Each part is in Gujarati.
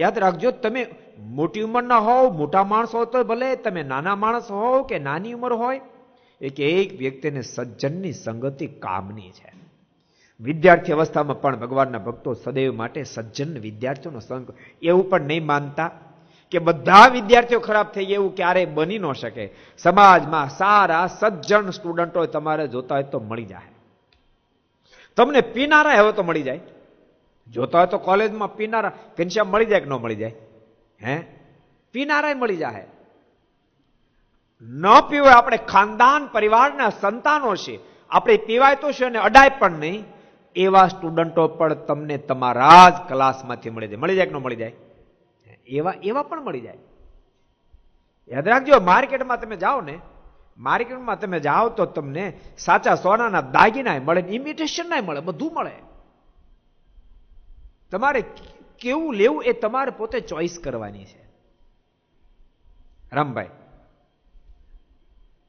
યાદ રાખજો, તમે મોટી ઉંમરના હોવ, મોટા માણસ હો તો ભલે તમે નાના માણસ હોવ કે નાની ઉંમર હોય, એક એક વ્યક્તિને સજ્જનની સંગતિ કામની છે. વિદ્યાર્થી અવસ્થામાં પણ ભગવાનના ભક્તો સદૈવ માટે સજ્જન વિદ્યાર્થીઓનો સંગ. એવું પણ નહીં માનતા કે બધા વિદ્યાર્થીઓ ખરાબ થઈ ગયા, એવું ક્યારેય બની ન શકે. સમાજમાં સારા સજ્જન સ્ટુડન્ટો તમારે જોતા હોય તો મળી જાય. તમને પીનારા હવે તો મળી જાય. જોતા હોય તો કોલેજમાં પીનારા ઘનશ્યામ મળી જાય કે ન મળી જાય? હે? પીનારાય મળી જાય ન પીવાય આપણે ખાનદાન પરિવારના સંતાનો છે આપણે પીવાય તો છે અને અડાય પણ નહીં. એવા સ્ટુડન્ટો પણ તમને તમારા જ ક્લાસમાંથી મળી જાય. મળી જાય કે ન મળી જાય? એવા એવા પણ મળી જાય. યાદ રાખજો, માર્કેટમાં તમે જાઓ ને, માર્કેટમાં તમે જાઓ તો તમને સાચા સોનાના દાગીનાય મળે ઇમિટેશન નાય મળે, બધું મળે. તમારે કેવું લેવું એ તમારે પોતે ચોઈસ કરવાની છે. રામભાઈ,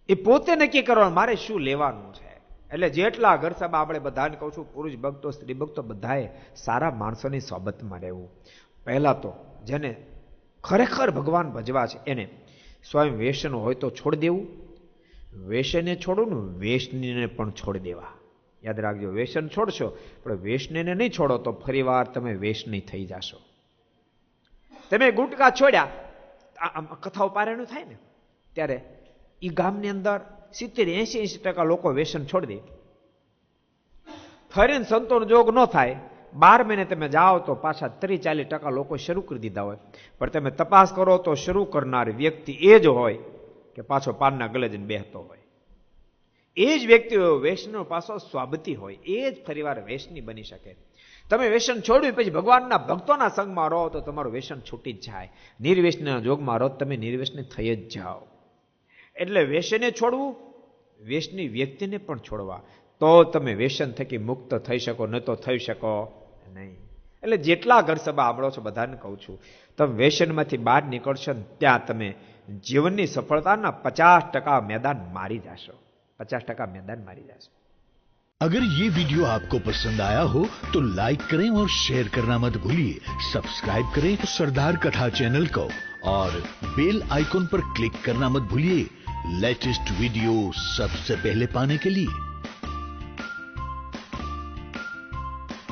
એ પોતે નક્કી કરવાનું, મારે શું લેવાનું છે? એટલે જેટલા ઘર સાહેબ આપણે બધાને કહું છું, પુરુષ ભક્તો, સ્ત્રી ભક્તો, બધાએ સારા માણસોની સોબતમાં રહેવું. પહેલાં તો જેને ખરેખર ભગવાન ભજવા છે, એને સ્વયં વેસન હોય તો છોડી દેવું. વેસને છોડો ને વેસનીને પણ છોડી દેવા. યાદ રાખજો વેસન છોડશો, પણ વેસનીને નહીં છોડો તો ફરીવાર તમે વેસની થઈ જશો. તમે ગુટકા છોડ્યા કથાઓ પારણું થાય ને, ત્યારે એ ગામની અંદર સિત્તેર એસી એસી ટકા લોકો વેસન છોડી દે. ફરીને સંતોનો જોગ ન થાય, બાર મહિને તમે જાઓ તો પાછા ત્રીસ ચાલીસ ટકા લોકો શરૂ કરી દીધા હોય. પણ તમે તપાસ કરો તો શરૂ કરનાર વ્યક્તિ એ જ હોય કે પાછો પાનના ગલે બેહતો હોય. એ જ વ્યક્તિ વૈષ્ણવ પાછો સ્વાબતી હોય. એ જ ફરીવાર વેસની બની શકે. તમે વેસન છોડ્યું, પછી ભગવાનના ભક્તોના સંગમાં રહો તો તમારું વેસન છૂટી જ જાય. નિર્વેશના જોગમાં રહો તમે નિર્વેશને થઈ જ જાઓ. એટલે વેસને છોડવું વ્યસની વ્યક્તિને પણ છોડવા. તો તમે વ્યસન થકી મુક્ત થઈ શકો, ન તો થઈ શકો નહીં. એટલે જેટલા ઘર સભા સાંભળો છો, બધાને કહું છું, તમે વ્યસનમાંથી બહાર નીકળશો ને ત્યાં તમે જીવનની સફળતાના પચાસ ટકા મેદાન મારી જશો. પચાસ ટકા મેદાન મારી જશો अगर ये वीडियो आपको पसंद आया हो तो लाइक करें और शेयर करना मत भूलिए सब्सक्राइब करें सरदार कथा चैनल को और बेल आइकॉन पर क्लिक करना मत भूलिए लेटेस्ट वीडियो सबसे पहले पाने के लिए